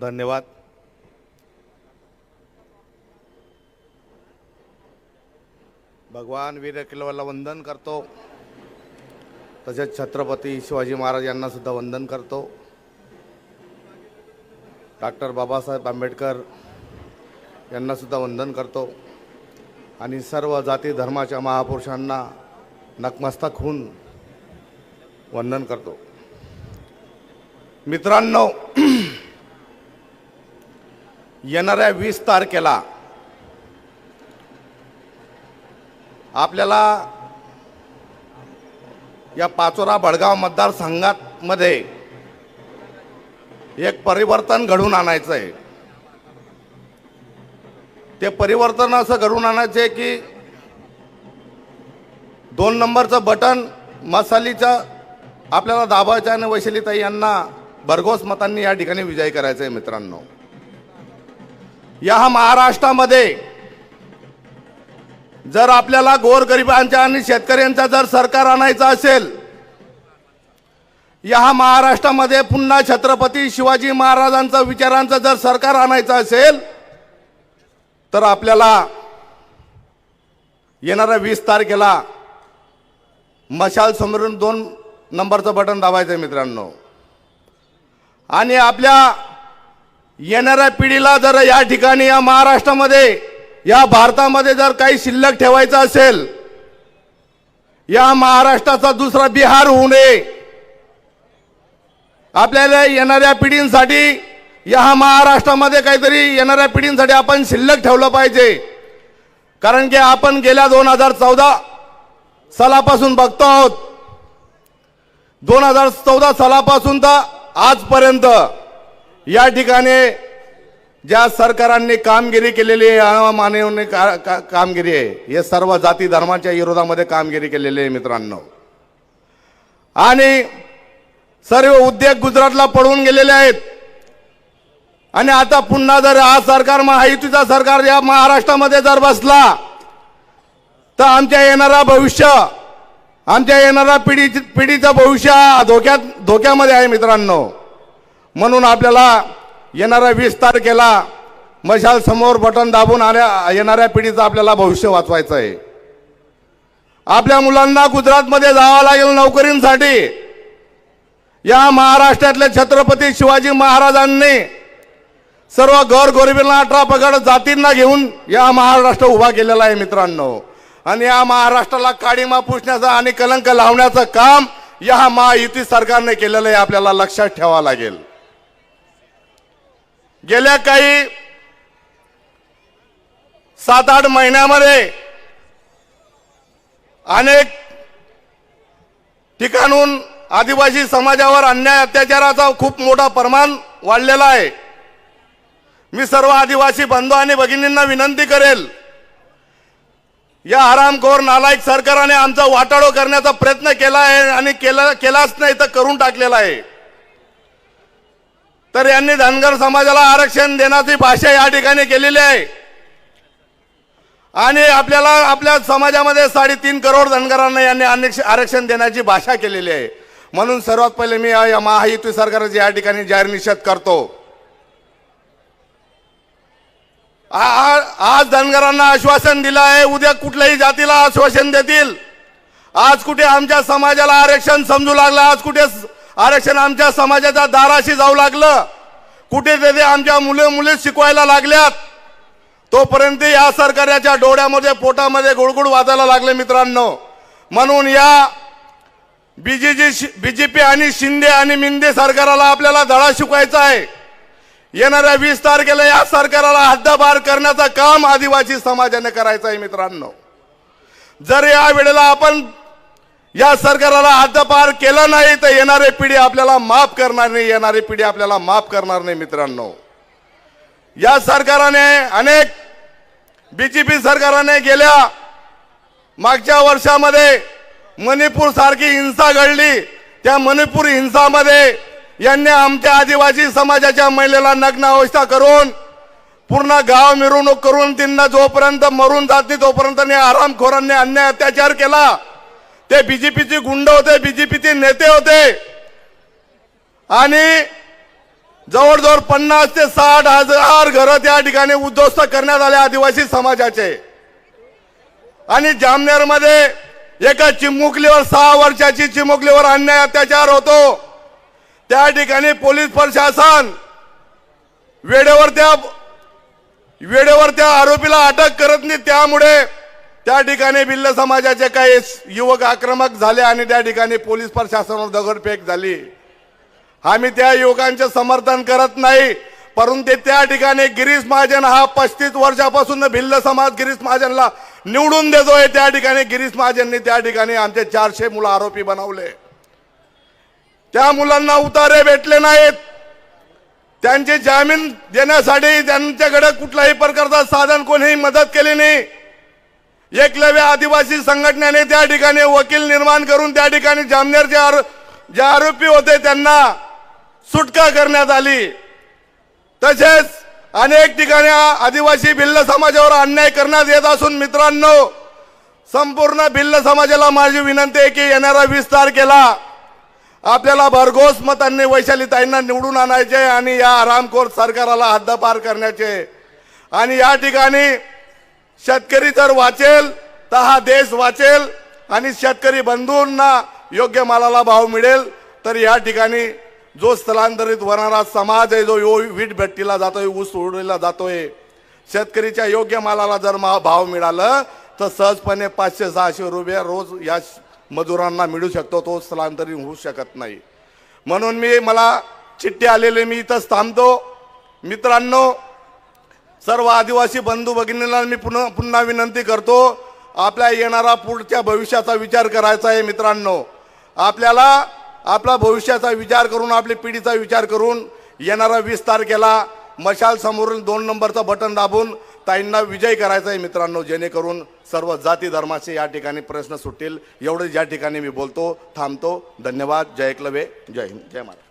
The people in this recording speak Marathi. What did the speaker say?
धन्यवाद. भगवान वीर किल्ल्याला वंदन करतो. तसेच छत्रपती शिवाजी महाराज यांना सुद्धा वंदन करतो. डॉक्टर बाबासाहेब आंबेडकर यांना सुद्धा वंदन करतो. आणि सर्व जाती धर्माच्या महापुरुषांना नकमस्तक होऊन वंदन करतो. मित्रांनो येणाऱ्या वीस तारखेला आपल्याला या पाचोरा बडगाव मतदारसंघामध्ये एक परिवर्तन घडून आणायचं आहे ते परिवर्तन असं घडून आणायचं आहे की दोन नंबरचं बटन मसालीचं आपल्याला दाबायचं आहे आणि वैशालीताई यांना भरघोस मतांनी या ठिकाणी विजय करायचा आहे मित्रांनो. या महाराष्ट्रामध्ये जर आपल्याला गोरगरिबांच्या आणि शेतकऱ्यांचा जर सरकार आणायचं असेल या महाराष्ट्रामध्ये पुन्हा छत्रपती शिवाजी महाराजांचं विचारांचं जर सरकार आणायचं असेल तर आपल्याला येणाऱ्या वीस तारखेला मशाल समोरून दोन नंबरचं बटन दाबायचं आहे मित्रांनो. आणि आपल्या येणाऱ्या पिढीला जर या ठिकाणी या महाराष्ट्रामध्ये या भारतामध्ये जर काही शिल्लक ठेवायचं असेल या महाराष्ट्राचा दुसरा बिहार होऊ नये. आपल्याला येणाऱ्या पिढींसाठी या महाराष्ट्रामध्ये काहीतरी येणाऱ्या पिढींसाठी आपण शिल्लक ठेवलं पाहिजे. कारण की आपण गेल्या दोन हजार चौदा सालापासून बघतो आहोत. दोन हजार चौदा सालापासून तर आजपर्यंत या ठिकाणी ज्या सरकारांनी कामगिरी केलेली आहे मानवने का, का, कामगिरी आहे हे सर्व जाती धर्माच्या विरोधामध्ये कामगिरी केलेली आहे मित्रांनो. आणि सर्व उद्योग गुजरातला पडून गेलेले आहेत. आणि आता पुन्हा जर हा सरकार महायुतीचा सरकार या महाराष्ट्रामध्ये जर बसला तर आमच्या येणारा भविष्य आमच्या येणारा पिढी पिढीचं भविष्य धोक्यात धोक्यामध्ये आहे मित्रांनो. म्हणून आपल्याला येणाऱ्या वीस तारखेला मशाल समोर बटन दाबून आल्या येणाऱ्या पिढीचं आपल्याला भविष्य वाचवायचं आहे. आपल्या मुलांना गुजरातमध्ये जावं लागेल नोकरींसाठी. या महाराष्ट्रातल्या छत्रपती शिवाजी महाराजांनी सर्व घर अठरा पगड जातींना घेऊन या महाराष्ट्र उभा केलेला आहे मित्रांनो. आणि या महाराष्ट्राला काळीमा पुसण्याचं आणि कलंक लावण्याचं काम या महायुती सरकारने केलेलं आहे आपल्याला लक्षात ठेवावं लागेल. गेल्या काही सात आठ महिन्यामध्ये अनेक ठिकाणून आदिवासी समाजावर अन्याय अत्याचाराचा खूप मोठा प्रमाण वाढलेला आहे. मी सर्व आदिवासी बंधू आणि भगिनींना विनंती करेल या हरामखोर नालायक सरकारने आमचा वाटाडो करण्याचा प्रयत्न केला आहे आणि केला केलाच नाही तर करून टाकलेला आहे. तर यांनी धनगर समाजाला आरक्षण देण्याची भाषा या ठिकाणी केलेली आहे. आणि आपल्याला आपल्या समाजामध्ये साडेतीन करोड धनगरांना यांनी आरक्ष- आरक्षण देण्याची भाषा केलेली आहे. म्हणून सर्वात पहिले मी या महायुती सरकारचे या ठिकाणी जाहीर निषेध करतो. आ- आज धनगरांना आश्वासन दिलं आहे उद्या कुठल्याही जातीला आश्वासन देतील. आज कुठे आमच्या समाजाला आरक्षण समजू लागलं आज कुठे स- आरक्षण आमच्या समाजाच्या दाराशी जाऊ लागलं. कुठे तेथे आमच्या मुले मुली शिकवायला लागल्यात. तोपर्यंत या सरकारच्या डोळ्यामध्ये पोटामध्ये गुळगुळ वाजायला लागले मित्रांनो. म्हणून या बीजेजी बीजेपी आणि शिंदे आणि मिंदे सरकाराला आपल्याला धडा शिकवायचा आहे. येणाऱ्या वीस तारखेला या सरकाराला हद्दपार करण्याचं काम आदिवासी समाजाने करायचं आहे मित्रांनो. जर या वेळेला आपण या सरकाराला हद्दपार केला नाही तर येणारी पिढी आपल्याला माफ करणार नाही येणारी पिढी आपल्याला माफ करणार नाही मित्रांनो. या सरकाराने अनेक बीजेपी सरकाराने गेल्या मागच्या वर्षामध्ये मणिपूर सारखी हिंसा घडली. त्या मणिपूर हिंसामध्ये यांनी आमच्या आदिवासी समाजाच्या महिलेला नग्न अवस्था करून पूर्ण गाव मिरवणूक करून त्यांना जोपर्यंत मरून जात नाही तोपर्यंत आरामखोरांनी अन्याय अत्याचार केला. ते बीजेपीचे गुंड होते बीजेपीचे नेते होते. आणि जवळजवळ पन्नास ते साठ हजार घरं त्या ठिकाणी उद्ध्वस्त करण्यात आले आदिवासी समाजाचे. आणि जामनेरमध्ये एका चिमुकलीवर सहा वर्षाची चिमुकलीवर अन्याय अत्याचार होतो. त्या ठिकाणी पोलीस प्रशासन वेळेवर त्या वेळेवर त्या आरोपीला अटक करत नाही. त्यामुळे त्या ठिकाणी भिल्ल समाजाचे काही युवक आक्रमक झाले आणि त्या ठिकाणी पोलीस प्रशासनावर दगडफेक झाली. आम्ही त्या युवकांचे समर्थन करत नाही परंतु त्या ठिकाणी गिरीश महाजन हा पस्तीस वर्षापासून भिल्ल समाज गिरीश महाजनला निवडून देतोय. त्या ठिकाणी गिरीश महाजननी त्या ठिकाणी आमचे चारशे मुलं आरोपी बनवले. त्या मुलांना उतारे भेटले नाहीत. त्यांची जामीन देण्यासाठी त्यांच्याकडे कुठल्याही प्रकारचा साधन कोणीही मदत केली नाही. एकलव्य आदिवासी संघटनेने त्या ठिकाणी वकील निर्माण करून त्या ठिकाणी जामनेरचे आरो जे आरोपी होते त्यांना सुटका करण्यात आली. तसेच अनेक ठिकाणी आदिवासी भिल्ल समाजावर अन्याय करण्यात येत असून मित्रांनो संपूर्ण भिल्ल समाजाला माझी विनंती आहे की येणारा वीस तारखेला आपल्याला भरघोस मतांनी वैशालीताईंना निवडून आणायचे आणि या आरामखोर सरकाराला हद्दपार करण्याचे. आणि या ठिकाणी शेतकरी जर वाचेल तर हा देश वाचेल आणि शेतकरी बंधूंना योग्य मालाला भाव मिळेल. तर या ठिकाणी जो स्थलांतरित होणारा समाज आहे जो यो वीट भट्टीला जातोय ऊस तोडीला जातोय शेतकरीच्या योग्य मालाला जर मा- भाव मिळालं तर सहजपणे पाचशे सहाशे रुपये रोज या श- मजुरांना मिळू शकतो. तो स्थलांतरित होऊ शकत नाही. म्हणून मी मला चिठ्ठी आलेली मी इथंच थांबतो. मित्रांनो सर्व आदिवासी बंधू भगिनींना मी पुन्हा पुन्हा विनंती करतो आपल्या येणारा पुढच्या भविष्याचा विचार करायचा आहे मित्रांनो. आपल्याला आपला भविष्याचा विचार करून आपली पिढीचा विचार करून येणारा वीस तारखेला मशाल समोरून दोन नंबरचं बटन दाबून ताईंना विजय करायचा आहे मित्रांनो जेणेकरून सर्व जाती धर्माचे या ठिकाणी प्रश्न सुटतील. एवढेच या ठिकाणी मी बोलतो थांबतो. धन्यवाद. जय एकलव्य. जय हिंद. जय महाराज